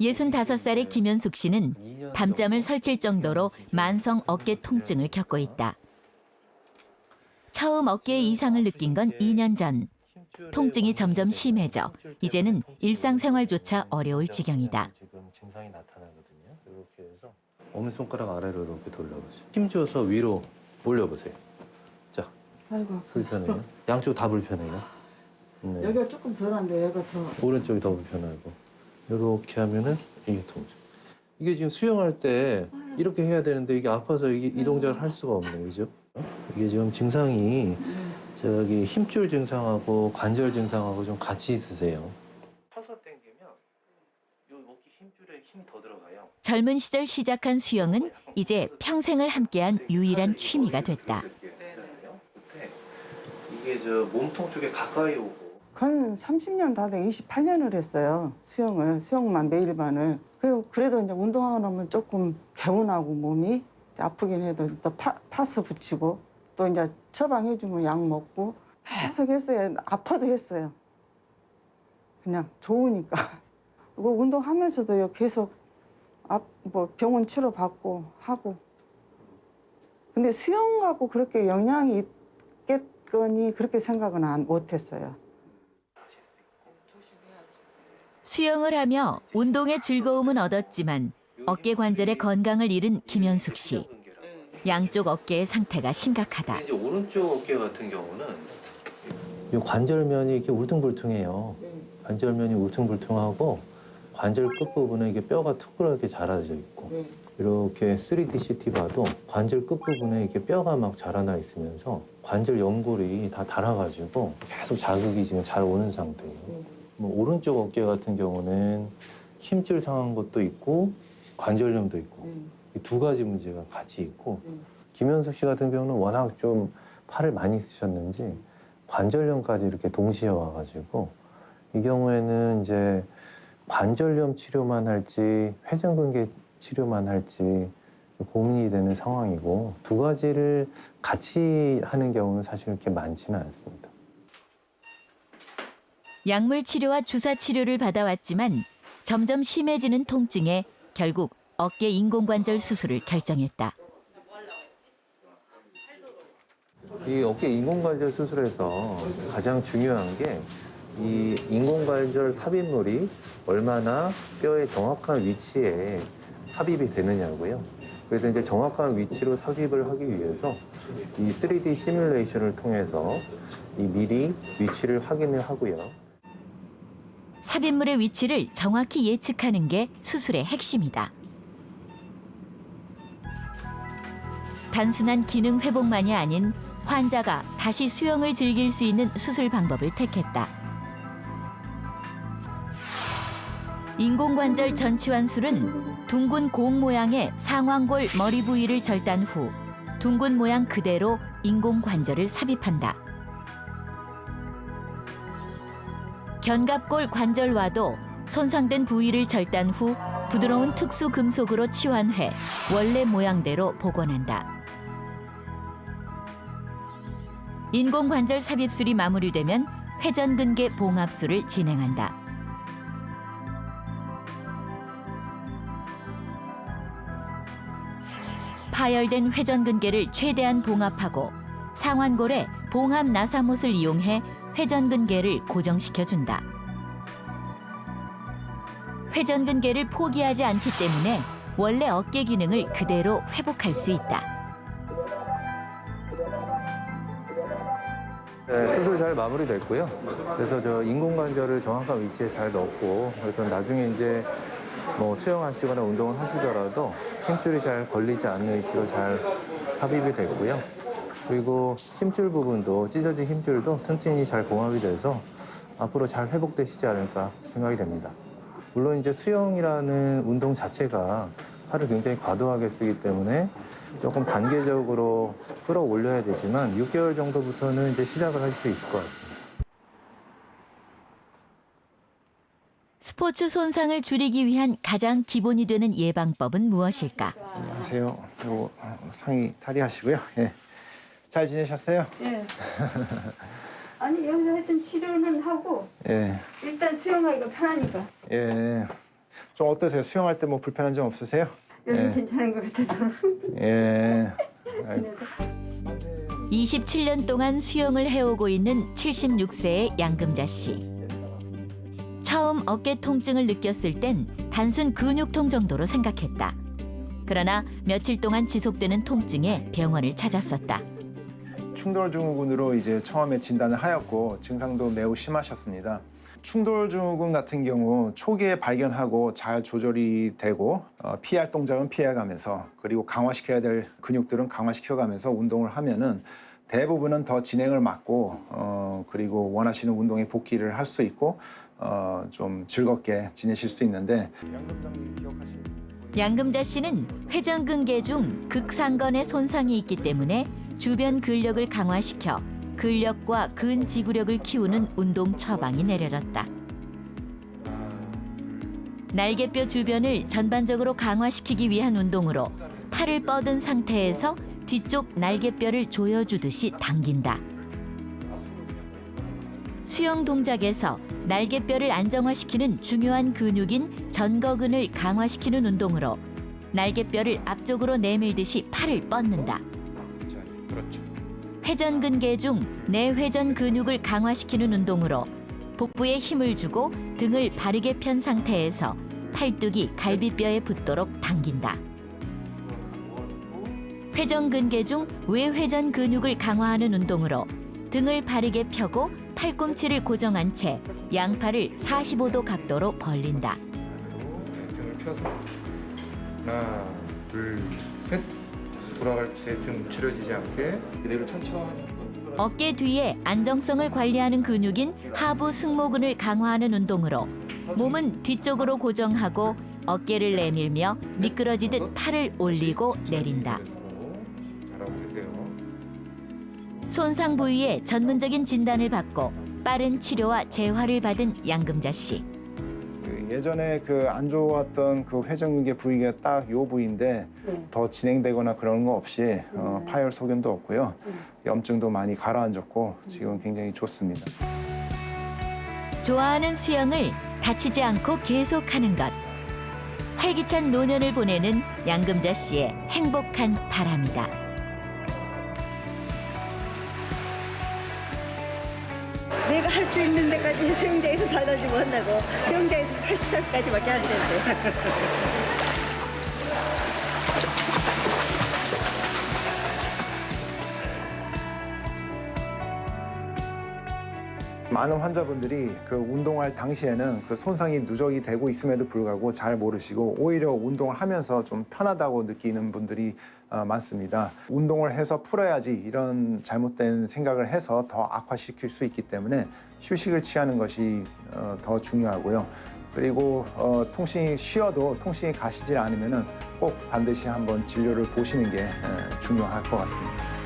65살의 김현숙 씨는 밤잠을 설칠 정도로 만성 어깨 통증을 겪고 있다. 처음 어깨에 이상을 느낀 건 2년 전. 통증이 점점 심해져 이제는 일상생활조차 어려울 지경이다. 지금 증상이 나타나거든요. 이렇게 해서 어느 손가락 아래로 이렇게 돌려보세요. 힘 줘서 위로 올려보세요. 자, 아이고 불편해요? 양쪽 다 불편해요? 네. 여기가 조금 덜한데 여기가 더 오른쪽이 더 불편하고 이렇게 하면은 이게 통증. 이게 지금 수영할 때 이렇게 해야 되는데 이게 아파서 이게 이 동작을 할 수가 없네요, 그죠? 이게 지금 증상이 저기 힘줄 증상하고 관절 증상하고 좀 같이 있으세요. 서서 당기면 요 어깨 힘줄에 힘이 더 들어가요. 젊은 시절 시작한 수영은 이제 평생을 함께한 유일한 취미가 됐다. 끝에 이게 저 몸통 쪽에 가까이 오고 건 30년 다 돼 28년을 했어요 수영을 수영만 매일반을. 그리고 그래도 이제 운동하고 나면 조금 개운하고 몸이 아프긴 해도 또 파, 파스 붙이고 또 이제 처방해주면 약 먹고 계속 했어요. 아파도 했어요. 그냥 좋으니까. 그리고 운동하면서도 계속 앞, 뭐 병원 치료 받고 하고. 근데 수영 갖고 그렇게 영향이 있겠거니 그렇게 생각은 안 못했어요. 수영을 하며 운동의 즐거움은 얻었지만 어깨 관절의 건강을 잃은 김현숙 씨. 양쪽 어깨의 상태가 심각하다. 이제 오른쪽 어깨 같은 경우는 이 관절면이 이렇게 울퉁불퉁해요. 관절면이 울퉁불퉁하고 관절 끝 부분에 이게 뼈가 툭그렇게 자라져 있고 이렇게 3D CT 봐도 관절 끝 부분에 이렇게 뼈가 막 자라나 있으면서 관절 연골이 다 닳아가지고 계속 자극이 지금 잘 오는 상태예요. 뭐 오른쪽 어깨 같은 경우는 힘줄 상한 것도 있고 관절염도 있고 이두 가지 문제가 같이 있고 김현숙 씨 같은 경우는 워낙 좀 팔을 많이 쓰셨는지 관절염까지 이렇게 동시에 와가지고 이 경우에는 이제 관절염 치료만 할지 회전근개 치료만 할지 고민이 되는 상황이고 두 가지를 같이 하는 경우는 사실 그렇게 많지는 않습니다. 약물 치료와 주사 치료를 받아왔지만 점점 심해지는 통증에 결국 어깨 인공관절 수술을 결정했다. 이 어깨 인공관절 수술에서 가장 중요한 게 이 인공관절 삽입물이 얼마나 뼈의 정확한 위치에 삽입이 되느냐고요. 그래서 이제 정확한 위치로 삽입을 하기 위해서 이 3D 시뮬레이션을 통해서 이 미리 위치를 확인을 하고요. 삽입물의 위치를 정확히 예측하는 게 수술의 핵심이다. 단순한 기능 회복만이 아닌 환자가 다시 수영을 즐길 수 있는 수술 방법을 택했다. 인공관절 전치환술은 둥근 공 모양의 상완골 머리 부위를 절단 후 둥근 모양 그대로 인공관절을 삽입한다. 견갑골 관절와도 손상된 부위를 절단 후 부드러운 특수 금속으로 치환해 원래 모양대로 복원한다. 인공 관절 삽입술이 마무리되면 회전근개 봉합술을 진행한다. 파열된 회전근개를 최대한 봉합하고 상완골에 봉합 나사못을 이용해 회전근개를 고정시켜준다. 회전근개를 포기하지 않기 때문에 원래 어깨 기능을 그대로 회복할 수 있다. 네, 수술 잘 마무리됐고요. 그래서 저 인공관절을 정확한 위치에 잘 넣었고, 그래서 나중에 이제 뭐 수영하시거나 운동을 하시더라도 힘줄이 잘 걸리지 않는 위치로 잘 삽입이 됐고요. 그리고 힘줄 부분도 찢어진 힘줄도 튼튼히 잘 봉합이 돼서 앞으로 잘 회복되시지 않을까 생각이 됩니다. 물론 이제 수영이라는 운동 자체가 팔을 굉장히 과도하게 쓰기 때문에 조금 단계적으로 끌어올려야 되지만 6개월 정도부터는 이제 시작을 할 수 있을 것 같습니다. 스포츠 손상을 줄이기 위한 가장 기본이 되는 예방법은 무엇일까? 안녕하세요. 요 상의 탈의하시고요. 예. 잘 지내셨어요? 예. 아니 여기서 하여튼 치료는 하고 예. 일단 수영하기가 편하니까 예. 좀 어떠세요? 수영할 때 뭐 불편한 점 없으세요? 예. 괜찮은 것 같아서. 예. 27년 동안 수영을 해오고 있는 76세의 양금자 씨. 처음 어깨 통증을 느꼈을 땐 단순 근육통 정도로 생각했다. 그러나 며칠 동안 지속되는 통증에 병원을 찾았었다. 충돌증후군으로 이제 처음에 진단을 하였고 증상도 매우 심하셨습니다. 충돌증후군 같은 경우 초기에 발견하고 잘 조절이 되고 어, 피할 동작은 피해가면서 그리고 강화시켜야 될 근육들은 강화시켜가면서 운동을 하면은 대부분은 더 진행을 막고 어, 그리고 원하시는 운동에 복귀를 할 수 있고 어, 좀 즐겁게 지내실 수 있는데 양금자 씨는 회전근개 중 극상건의 손상이 있기 때문에 주변 근력을 강화시켜 근력과 근지구력을 키우는 운동 처방이 내려졌다. 날개뼈 주변을 전반적으로 강화시키기 위한 운동으로 팔을 뻗은 상태에서 뒤쪽 날개뼈를 조여주듯이 당긴다. 수영 동작에서 날개뼈를 안정화시키는 중요한 근육인 전거근을 강화시키는 운동으로 날개뼈를 앞쪽으로 내밀듯이 팔을 뻗는다. 회전근개 중 내회전 근육을 강화시키는 운동으로 복부에 힘을 주고 등을 바르게 편 상태에서 팔뚝이 갈비뼈에 붙도록 당긴다. 회전근개 중 외회전 근육을 강화하는 운동으로 등을 바르게 펴고 팔꿈치를 고정한 채 양팔을 45도 각도로 벌린다. 등을 펴서 하나 둘 셋 돌아갈 때등 줄여지지 않게 그대로 천천히 어깨 뒤에 안정성을 관리하는 근육인 하부 승모근을 강화하는 운동으로 몸은 뒤쪽으로 고정하고 어깨를 내밀며 미끄러지듯 팔을 올리고 내린다. 손상 부위에 전문적인 진단을 받고 빠른 치료와 재활을 받은 양금자 씨. 그 예전에 그 안 좋았던 그 회전근개 부위가 딱 요 부위인데 네. 더 진행되거나 그런 거 없이 어, 음. 파열 소견도 없고요. 음. 염증도 많이 가라앉았고 지금 굉장히 좋습니다. 좋아하는 수영을 다치지 않고 계속하는 것. 활기찬 노년을 보내는 양금자 씨의 행복한 바람이다. 내가 할 수 있는 데까지 수영장에서 받아지 못한다고. 수영장에서 80살까지밖에 안 되는데. 많은 환자분들이 그 운동할 당시에는 그 손상이 누적이 되고 있음에도 불구하고 잘 모르시고 오히려 운동을 하면서 좀 편하다고 느끼는 분들이 어, 많습니다. 운동을 해서 풀어야지 이런 잘못된 생각을 해서 더 악화시킬 수 있기 때문에 휴식을 취하는 것이 어, 더 중요하고요. 그리고 어, 통증이 쉬어도 통증이 가시질 않으면 꼭 반드시 한번 진료를 보시는 게 에, 중요할 것 같습니다.